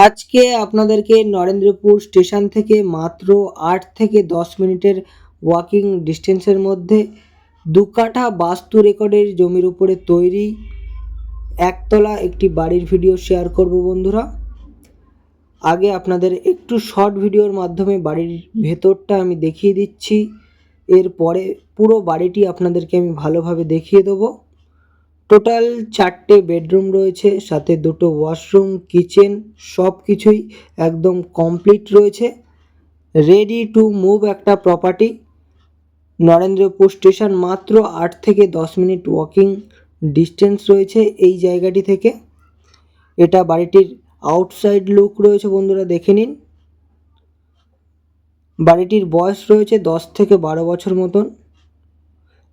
আজকে আপনাদেরকে নরেন্দ্রপুর স্টেশন থেকে মাত্র আট থেকে দশ মিনিটের ওয়াকিং ডিস্টেন্সের মধ্যে দু কাঠা বাস্তু রেকর্ডের জমির উপরে তৈরি একতলা একটি বাড়ির ভিডিও শেয়ার করব বন্ধুরা। আগে আপনাদের একটু শর্ট ভিডিওর মাধ্যমে বাড়ির ভেতরটা আমি দেখিয়ে দিচ্ছি। এরপরে পুরো বাড়িটি আপনাদেরকে আমি ভালোভাবে দেখিয়ে দেবো। টোটাল চারটে বেডরুম রয়েছে, সাথে দুটো ওয়াশরুম কিচেন সব কিছুই একদম কমপ্লিট রয়েছে। রেডি টু মুভ একটা প্রপার্টি নরেন্দ্রপুর স্টেশন মাত্র আট থেকে দশ মিনিট ওয়াকিং ডিস্টেন্স রয়েছে এই জায়গাটি থেকে। এটা বাড়িটির আউটসাইড লুক রয়েছে বন্ধুরা, দেখে নিন। বাড়িটির বয়স রয়েছে দশ থেকে বারো বছর মতন।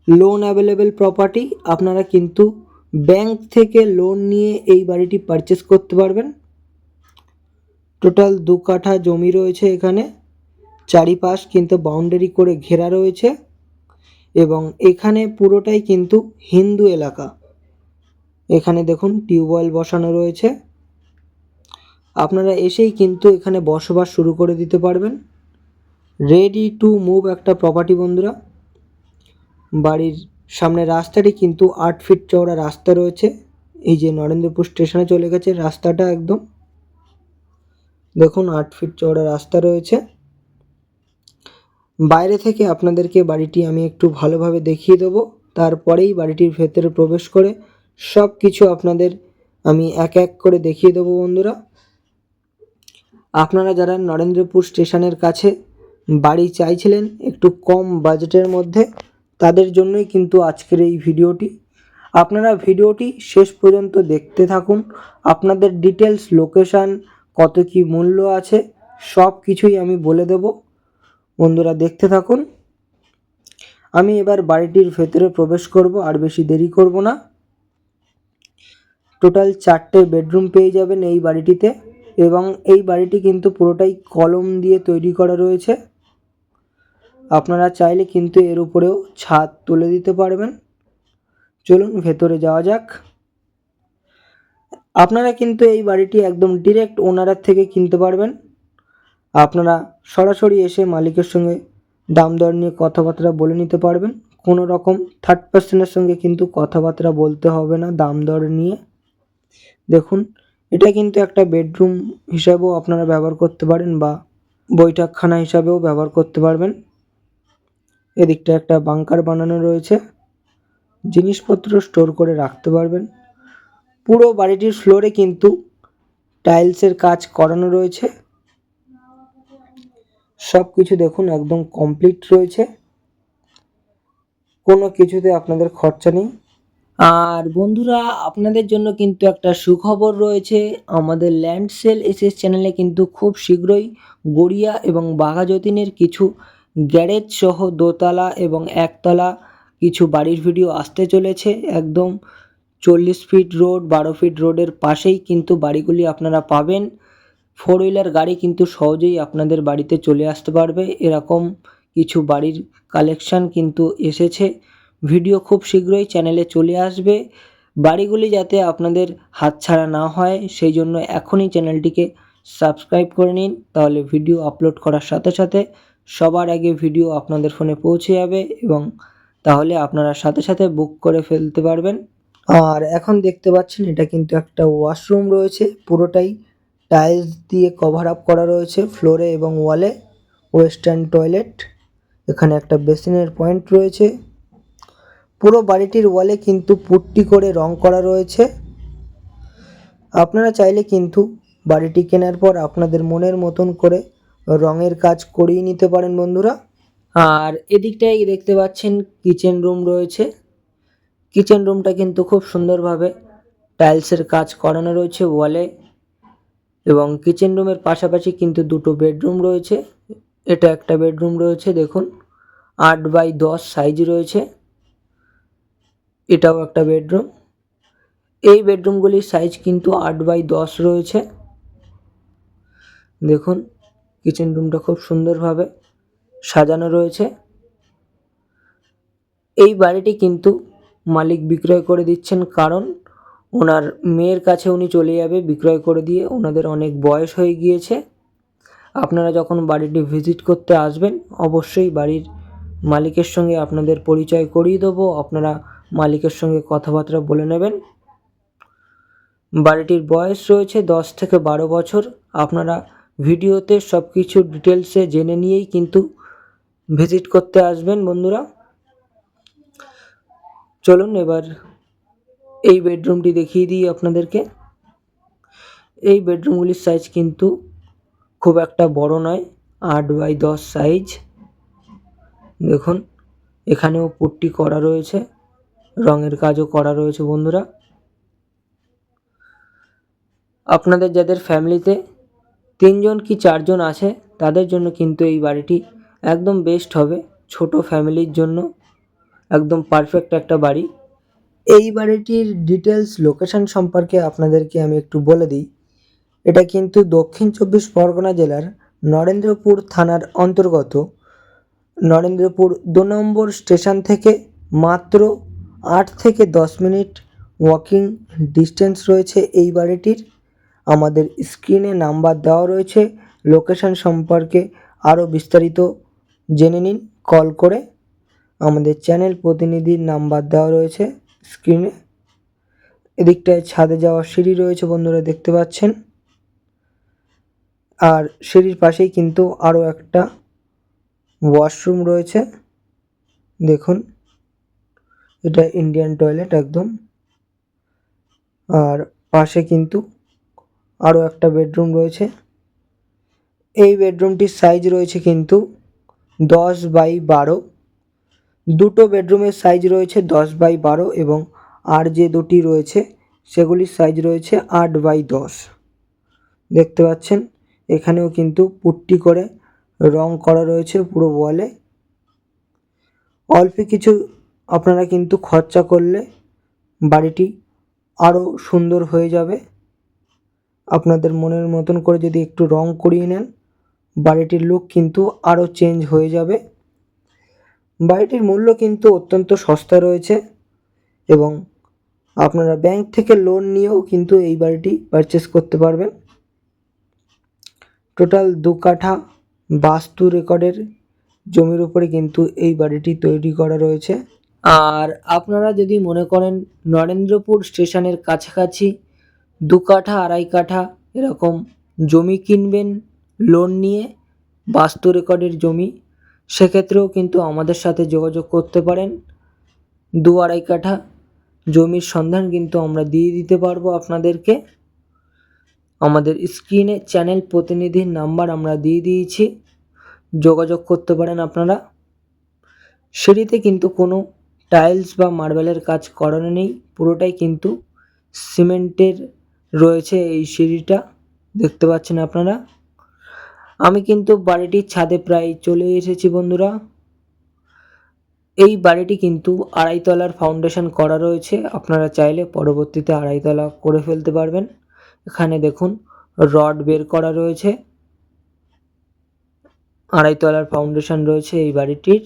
লোন অ্যাভেলেবেল প্রপার্টি আপনারা কিন্তু ব্যাংক থেকে লোন নিয়ে এই বাড়িটি পারচেস করতে পারবেন। টোটাল দু কাঠা জমি রয়েছে এখানে। চারিপাশ কিন্তু বাউন্ডারি করে ঘেরা রয়েছে এবং এখানে পুরোটাই কিন্তু হিন্দু এলাকা। এখানে দেখুন টিউবওয়েল বসানো রয়েছে। আপনারা এসেই কিন্তু এখানে বসবাস শুরু করে দিতে পারবেন। রেডি টু মুভ একটা প্রপার্টি বন্ধুরা। বাড়ির সামনে রাস্তাটি কিন্তু আট ফিট চওড়া রাস্তা রয়েছে। এই যে নরেন্দ্রপুর স্টেশনে চলে গেছে রাস্তাটা একদম। দেখুন, আট ফিট চওড়া রাস্তা রয়েছে। বাইরে থেকে আপনাদেরকে বাড়িটি আমি একটু ভালোভাবে দেখিয়ে দেবো। তারপরেই বাড়িটির ভেতরে প্রবেশ করে সব কিছু আপনাদের আমি এক এক করে দেখিয়ে দেবো বন্ধুরা। আপনারা যারা নরেন্দ্রপুর স্টেশনের কাছে বাড়ি চাইছিলেন একটু কম বাজেটের মধ্যে তাদের জন্যই কিন্তু আজকের এই ভিডিওটি। আপনারা ভিডিওটি শেষ পর্যন্ত দেখতে থাকুন। আপনাদের ডিটেলস লোকেশান কত কি মূল্য আছে, সব কিছুই আমি বলে দেব। বন্ধুরা, দেখতে থাকুন। আমি এবার বাড়িটির ভেতরে প্রবেশ করব, আর বেশি দেরি করব না। টোটাল চারটে বেডরুম পেয়ে যাবেন এই বাড়িটিতে এবং এই বাড়িটি কিন্তু পুরোটাই কলম দিয়ে তৈরি করা রয়েছে। আপনারা চাইলে কিন্তু এর উপরেও ছাদ তুলে দিতে পারবেন। চলুন ভেতরে যাওয়া যাক। আপনারা কিন্তু এই বাড়িটি একদম ডিরেক্ট ওনারের থেকে কিনতে পারবেন। আপনারা সরাসরি এসে মালিকের সঙ্গে দাম দর নিয়ে কথাবার্তা বলে নিতে পারবেন। কোনো রকম থার্ড পার্সনের সঙ্গে কিন্তু কথাবার্তা বলতে হবে না দাম দর নিয়ে। দেখুন, এটা কিন্তু একটা বেডরুম হিসাবেও আপনারা ব্যবহার করতে পারেন বা বৈঠকখানা হিসাবেও ব্যবহার করতে পারবেন। এদিকটা একটা বাংকার বানানো রয়েছে। জিনিসপত্র স্টোর করে রাখতে পারবেন। পুরো বাড়িটির ফ্লোরে কিন্তু টাইলসের কাজ করানো রয়েছে। সব কিছু দেখুন একদম কমপ্লিট রয়েছে। কোনো কিছুতে আপনাদের খরচা নেই। আর বন্ধুরা, আপনাদের জন্য কিন্তু একটা সুখবর রয়েছে। আমাদের ল্যান্ড সেল এসএস চ্যানেলে কিন্তু খুব শীঘ্রই গড়িয়া এবং বাঘাযতীনের কিছু গ্যারেজ সহ দোতলা এবং একতলা কিছু বাড়ির ভিডিও আসতে চলেছে। একদম চল্লিশ ফিট রোড বারো ফিট রোডের পাশেই কিন্তু বাড়িগুলি আপনারা পাবেন। ফোর হুইলার গাড়ি কিন্তু সহজেই আপনাদের বাড়িতে চলে আসতে পারবে। এরকম কিছু বাড়ির কালেকশান কিন্তু এসেছে। ভিডিও খুব শীঘ্রই চ্যানেলে চলে আসবে। বাড়িগুলি যাতে আপনাদের হাতছাড়া না হয়, সেই জন্য এখনই চ্যানেলটিকে সাবস্ক্রাইব করে নিন। তাহলে ভিডিও আপলোড করার সাথে সাথে সবার আগে ভিডিও আপনাদের ফোনে পৌঁছে যাবে এবং তাহলে আপনারা সাথে সাথে বুক করে ফেলতে পারবেন। আর এখন দেখতে পাচ্ছেন এটা কিন্তু একটা ওয়াশরুম রয়েছে, পুরোটাই টাইলস দিয়ে কভার আপ করা রয়েছে ফ্লোরে এবং ওয়ালে ওয়েস্টার্ন টয়লেট এখানে একটা বেসিনের পয়েন্ট রয়েছে। পুরো বাড়িটির ওয়ালে কিন্তু পুট্টি করে রং করা রয়েছে। আপনারা চাইলে কিন্তু বাড়িটি কেনার পর আপনাদের মনের মতন করে রঙের কাজ করিয়ে নিতে পারেন বন্ধুরা। আর এদিকটাই দেখতে পাচ্ছেন কিচেন রুম রয়েছে। কিচেন রুমটা কিন্তু খুব সুন্দরভাবে টাইলসের কাজ করানো রয়েছে ওয়ালে এবং কিচেন রুমের পাশাপাশি কিন্তু দুটো বেডরুম রয়েছে। এটা একটা বেডরুম রয়েছে, দেখুন। আট বাই দশ সাইজ রয়েছে। এটাও একটা বেডরুম এই বেডরুমগুলির সাইজ কিন্তু আট বাই দশ রয়েছে। দেখুন। কিচেন রুমটা খুব সুন্দরভাবে সাজানো রয়েছে। এই বাড়িটি কিন্তু মালিক বিক্রয় করে দিচ্ছেন কারণ ওনার মেয়ের কাছে উনি চলে যাবে বিক্রয় করে দিয়ে ওনাদের অনেক বয়স হয়ে গিয়েছে। আপনারা যখন বাড়িটি ভিজিট করতে আসবেন, অবশ্যই বাড়ির মালিকের সঙ্গে আপনাদের পরিচয় করিয়ে দেবো। আপনারা মালিকের সঙ্গে কথাবার্তা বলে নেবেন। বাড়িটির বয়স রয়েছে দশ থেকে বারো বছর। আপনারা ভিডিওতে সব কিছু ডিটেলসে জেনে নিয়েই কিন্তু ভিজিট করতে আসবেন বন্ধুরা। চলুন এবার এই বেডরুমটি দেখিয়ে দিই আপনাদেরকে। এই বেডরুমগুলির সাইজ কিন্তু খুব একটা বড় নয়, আট বাই দশ সাইজ দেখুন, এখানেও পুট্টি করা রয়েছে, রঙের কাজও করা রয়েছে বন্ধুরা। আপনাদের যাদের ফ্যামিলিতে তিনজন কি চারজন আছে, তাদের জন্য কিন্তু এই বাড়িটি একদম বেস্ট হবে। ছোট ফ্যামিলির জন্য একদম পারফেক্ট একটা বাড়ি। এই বাড়িটির ডিটেলস লোকেশন সম্পর্কে আপনাদেরকে আমি একটু বলে দিই। এটা কিন্তু দক্ষিণ চব্বিশ পরগনা জেলার নরেন্দ্রপুর থানার অন্তর্গত। নরেন্দ্রপুর দু নম্বর স্টেশন থেকে মাত্র আট থেকে দশ মিনিট ওয়াকিং ডিস্টেন্স রয়েছে এই বাড়িটির। আমাদের স্ক্রিনে নাম্বার দেওয়া রয়েছে। লোকেশান সম্পর্কে আরও বিস্তারিত জেনে নিন। কল করে আমাদের চ্যানেল প্রতিনিধির নাম্বার দেওয়া রয়েছে স্ক্রিনে। এদিকটায় ছাদে যাওয়ার সিঁড়ি রয়েছে বন্ধুরা, দেখতে পাচ্ছেন। আর সিঁড়ির পাশেই কিন্তু আরও একটা ওয়াশরুম রয়েছে। দেখুন, এটা ইন্ডিয়ান টয়লেট একদম। আর পাশে কিন্তু আরও একটা বেডরুম রয়েছে। এই বেডরুমটির সাইজ রয়েছে কিন্তু দশ বাই বারো। দুটো বেডরুমের সাইজ রয়েছে দশ বাই বারো এবং আর যে দুটি রয়েছে সেগুলির সাইজ রয়েছে আট বাই দশ। দেখতে পাচ্ছেন, এখানেও কিন্তু পুট্টি করে রং করা রয়েছে পুরো ওয়ালে। অল্প কিছু আপনারা কিন্তু খরচা করলে বাড়িটি আরও সুন্দর হয়ে যাবে। আপনাদের মনের মতন করে যদি একটু রং করিয়ে নেন, বাড়িটির লুক কিন্তু আরও চেঞ্জ হয়ে যাবে। বাড়িটির মূল্য কিন্তু অত্যন্ত সস্তা রয়েছে এবং আপনারা ব্যাংক থেকে লোন নিয়েও কিন্তু এই বাড়িটি পারচেস করতে পারবেন। টোটাল দু কাঠা বাস্তু রেকর্ডের জমির উপরে কিন্তু এই বাড়িটি তৈরি করা রয়েছে। আর আপনারা যদি মনে করেন নরেন্দ্রপুর স্টেশনের কাছাকাছি দু কাঠা, আড়াই কাঠা এরকম জমি কিনবেন লোন নিয়ে, বাস্তু রেকর্ডের জমি, সেক্ষেত্রেও কিন্তু আমাদের সাথে যোগাযোগ করতে পারেন। দু আড়াই কাঠা জমির সন্ধান কিন্তু আমরা দিয়ে দিতে পারব আপনাদেরকে। আমাদের স্ক্রিনে চ্যানেল প্রতিনিধির নাম্বার আমরা দিয়ে দিয়েছি। যোগাযোগ করতে পারেন আপনারা। সিঁড়িতে কিন্তু কোনো টাইলস বা মার্বেলের কাজ করানো নেই। পুরোটাই কিন্তু সিমেন্টের রয়েছে এই সিঁড়িটা, দেখতে পাচ্ছেন আপনারা। আমি কিন্তু বাড়িটির ছাদে প্রায় চলে এসেছি বন্ধুরা। এই বাড়িটি কিন্তু আড়াইতলার ফাউন্ডেশন করা রয়েছে। আপনারা চাইলে পরবর্তীতে আড়াইতলা করে ফেলতে পারবেন। এখানে দেখুন, রড বের করা রয়েছে। আড়াইতলার ফাউন্ডেশন রয়েছে এই বাড়িটির।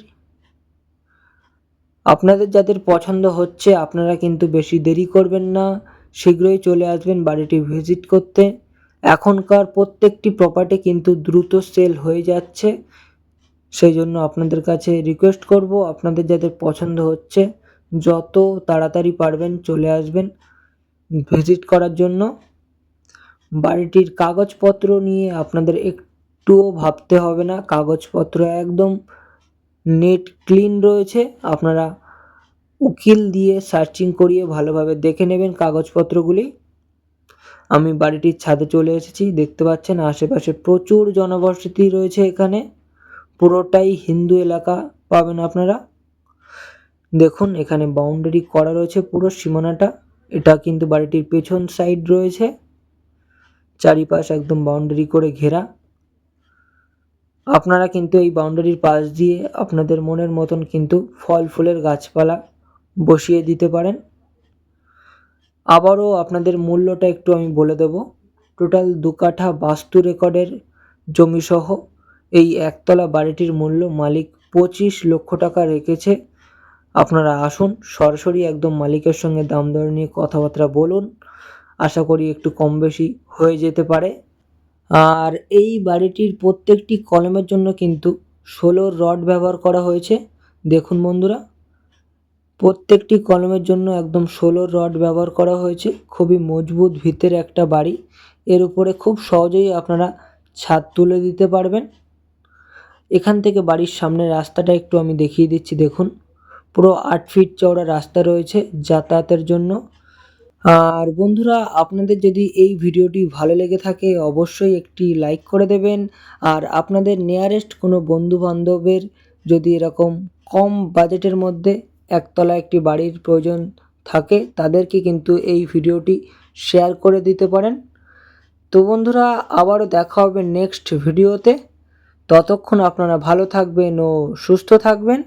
আপনাদের যাদের পছন্দ হচ্ছে, আপনারা কিন্তু বেশি দেরি করবেন না। শীঘ্রই চলে আসবেন বাড়িটি ভিজিট করতে। এখনকার প্রত্যেকটি প্রপার্টি কিন্তু দ্রুত সেল হয়ে যাচ্ছে। সেই জন্য আপনাদের কাছে রিকোয়েস্ট করব, আপনাদের যাদের পছন্দ হচ্ছে, যত তাড়াতাড়ি পারবেন চলে আসবেন ভিজিট করার জন্য। বাড়িটির কাগজপত্র নিয়ে আপনাদের একটুও ভাবতে হবে না, কাগজপত্র একদম নেট ক্লিন রয়েছে। আপনারা উকিল দিয়ে সার্চিং করিয়ে ভালোভাবে দেখে নেবেন কাগজপত্রগুলি। আমি বাড়িটির ছাদে চলে এসেছি, দেখতে পাচ্ছেন আশেপাশে প্রচুর জনবসতি রয়েছে এখানে। পুরোটাই হিন্দু এলাকা, পাবেন আপনারা। দেখুন, এখানে বাউন্ডারি করা রয়েছে পুরো সীমানাটা। এটা কিন্তু বাড়িটির পেছন সাইড রয়েছে। চারিপাশ একদম বাউন্ডারি করে ঘেরা। আপনারা কিন্তু এই বাউন্ডারির পাশ দিয়ে আপনাদের মনের মতন কিন্তু ফল ফুলের গাছপালা বসিয়ে দিতে পারেন। আবারও আপনাদের মূল্যটা একটু আমি বলে দেব। টোটাল দু কাঠা বাস্তু রেকর্ডের জমিসহ এই একতলা বাড়িটির মূল্য মালিক পঁচিশ লক্ষ টাকা রেখেছে। আপনারা আসুন, সরাসরি একদম মালিকের সঙ্গে দাম দর নিয়ে কথাবার্তা বলুন। আশা করি একটু কম বেশি হয়ে যেতে পারে। আর এই বাড়িটির প্রত্যেকটি কলমের জন্য কিন্তু ষোলোর রড ব্যবহার করা হয়েছে। দেখুন বন্ধুরা প্রত্যেকটি কলমের জন্য একদম ষোলোর রড ব্যবহার করা হয়েছে। খুবই মজবুত ভিতের একটা বাড়ি। এর উপরে খুব সহজেই আপনারা ছাদ তুলে দিতে পারবেন। এখান থেকে বাড়ির সামনের রাস্তাটা একটু আমি দেখিয়ে দিচ্ছি, দেখুন। পুরো আট ফিট চওড়া রাস্তা রয়েছে যাতায়াতের জন্য। আর বন্ধুরা, আপনাদের যদি এই ভিডিওটি ভালো লেগে থাকে, অবশ্যই একটি লাইক করে দেবেন। আর আপনাদের নিয়ারেস্ট কোনো বন্ধু বান্ধবের যদি এরকম কম বাজেটের মধ্যে একতলা একটি বাড়ির প্রয়োজন থাকে, তাদেরকে কিন্তু এই ভিডিওটি শেয়ার করে দিতে পারেন। তো বন্ধুরা, আবারও দেখা হবে নেক্সট ভিডিওতে ততক্ষণ আপনারা ভালো থাকবেন ও সুস্থ থাকবেন।